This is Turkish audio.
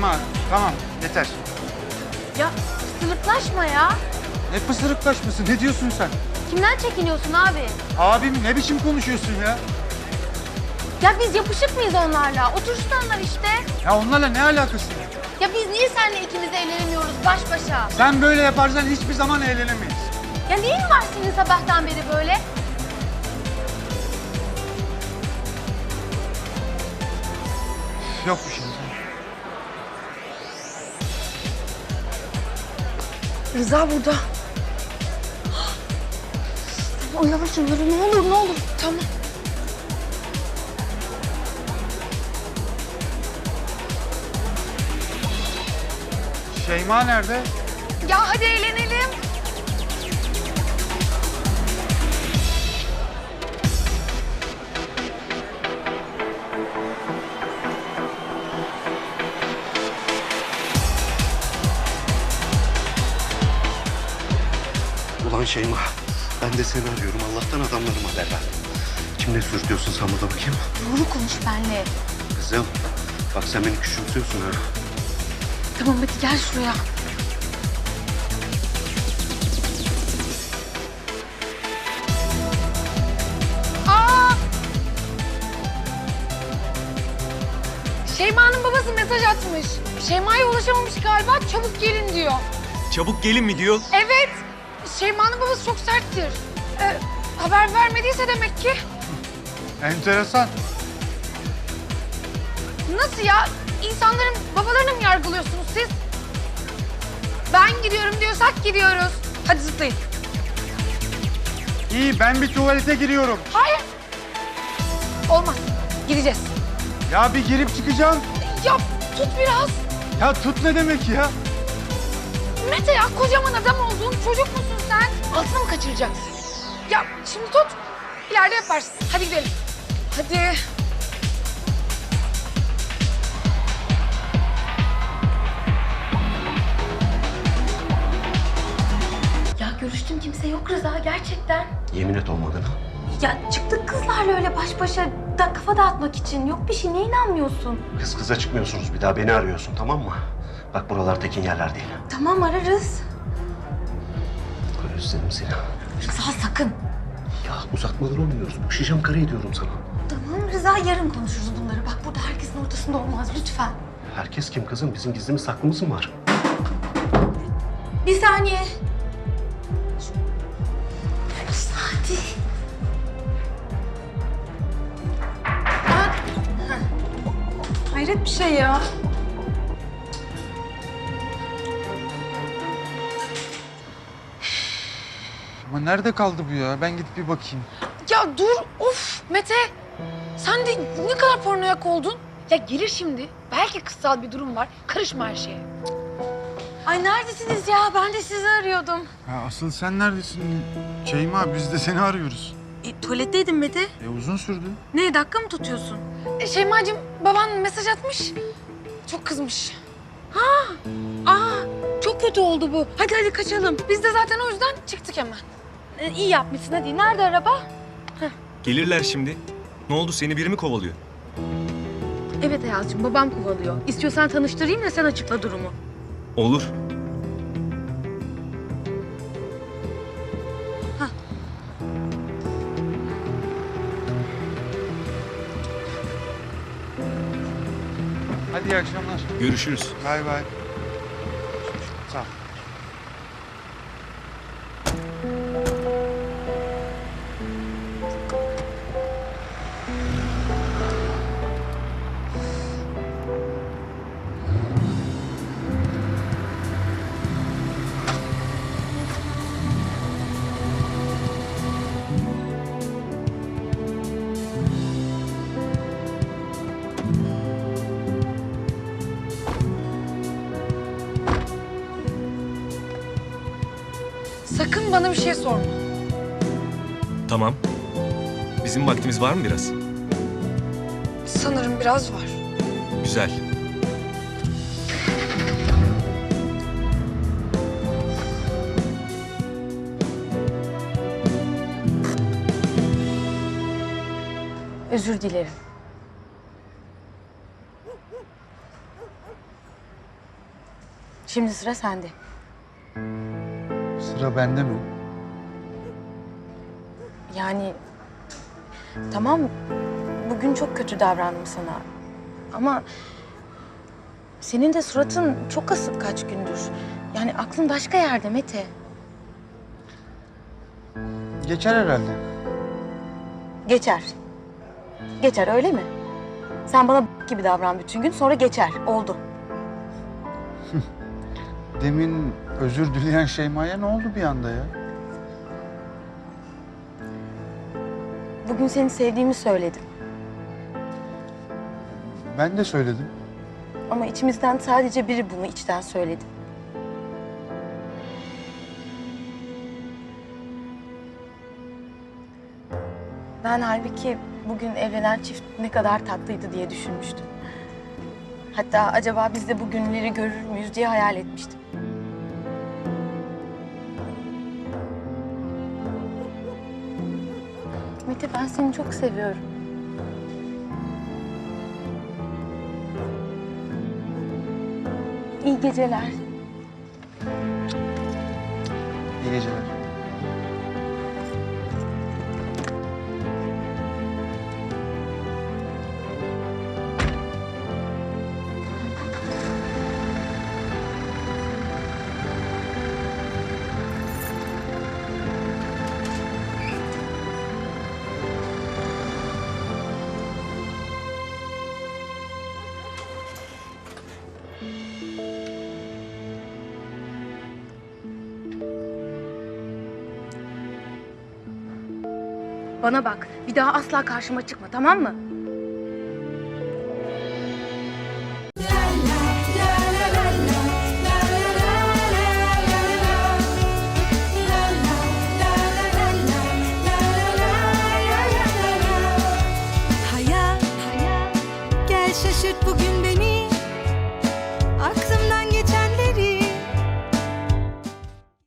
Şeyma tamam yeter. Ya sılıklaşma ya. Ne pısırıklaşması ne diyorsun sen? Kimden çekiniyorsun abi? Abim ne biçim konuşuyorsun ya? Ya biz yapışık mıyız onlarla? Otursunlar işte. Ya onlarla ne alakası? Ya biz niye seninle ikimiz eğlenemiyoruz baş başa? Sen böyle yaparsan hiçbir zaman eğlenemeyiz. Ya neyin var senin sabahtan beri böyle? Yok bir şey. Rıza burada. O yavaş yürü ne olur ne olur. Tamam. Şeyma nerede? Ya hadi eğlenelim. Ulan Şeyma, ben de seni arıyorum. Allah'tan adamlarım haber verdi. Kimle sürtüyorsun sen burada bakayım? Doğru konuş benimle. Kızım, bak sen beni küçümsüyorsun ha. Tamam hadi gel şuraya. Aa! Şeyma'nın babası mesaj atmış. Şeyma'ya ulaşamamış galiba çabuk gelin diyor. Çabuk gelin mi diyor? Evet. Şeyma'nın babası çok serttir. Ee, haber vermediyse demek ki. Enteresan. Nasıl ya? İnsanların babalarını mı yargılıyorsunuz siz? Ben gidiyorum diyorsak gidiyoruz. Hadi zıplayın. İyi ben bir tuvalete giriyorum. Hayır. Olmaz. Gideceğiz. Ya bir girip çıkacağım. Ya tut biraz. Ya tut ne demek ya? Mete ya kocaman adam oldun. Çocuk musun sen? Altına mı kaçıracaksın? Ya şimdi tut. İleride yaparsın. Hadi gidelim. Hadi. Ya görüştüm kimse yok Rıza gerçekten. Yemin et olmadığına. Ya çıktık kızlarla öyle baş başa da kafa dağıtmak için. Yok bir şey. Neye inanmıyorsun? Kız kıza çıkmıyorsunuz bir daha beni arıyorsun tamam mı? Bak buralar tekin yerler değil. Tamam ararız. Özledim seni. Rıza sakın. Ya uzatmalar olmuyoruz. Boşayacağım karı ediyorum sana. Tamam Rıza yarın konuşuruz bunları. Bak burada herkesin ortasında olmaz lütfen. Herkes kim kızım? Bizim gizlimiz saklımız mı var? Bir saniye. Rıza hadi. Hayret bir şey ya. Ama nerede kaldı bu ya? Ben gidip bir bakayım. Ya dur of Mete. Sen de ne kadar paranoyak oldun. Ya gelir şimdi. Belki kızsal bir durum var. Karışma her şeye. Ay neredesiniz ya? Ben de sizi arıyordum. Ya asıl sen neredesin? Şeyma biz de seni arıyoruz. E, tuvaletteydim Mete. E uzun sürdü. Ne dakika mı tutuyorsun? E, Şeyma'cığım baban mesaj atmış. Çok kızmış. Aa çok kötü oldu bu. Hadi hadi kaçalım. Biz de zaten o yüzden çıktık hemen. E, iyi yapmışsın hadi. Nerede araba? Gelirler şimdi. Ne oldu seni biri mi kovalıyor? Evet Ayaz'cığım babam kovalıyor. İstiyorsan tanıştırayım da sen açıkla durumu. Olur. Hadi iyi akşamlar. Görüşürüz. Bay bay. Sağ ol. Sakın bana bir şey sorma. Tamam. Bizim vaktimiz var mı biraz? Sanırım biraz var. Güzel. Özür dilerim. Şimdi sıra sende. Sıra bende mi? Yani tamam bugün çok kötü davrandım sana. Ama senin de suratın çok asık kaç gündür. Yani aklın başka yerde Mete. Geçer herhalde. Geçer. Geçer öyle mi? Sen bana gibi davran bütün gün sonra geçer. Oldu. Demin özür dileyen Şeyma'ya ne oldu bir anda ya? Bugün seni sevdiğimi söyledim. Ben de söyledim. Ama içimizden sadece biri bunu içten söyledi. Ben halbuki bugün evlenen çift ne kadar tatlıydı diye düşünmüştüm. Hatta acaba biz de bu günleri görür müyüz diye hayal etmiştim. Mete ben seni çok seviyorum. İyi geceler. İyi geceler. Bana bak, bir daha asla karşıma çıkma, tamam mı?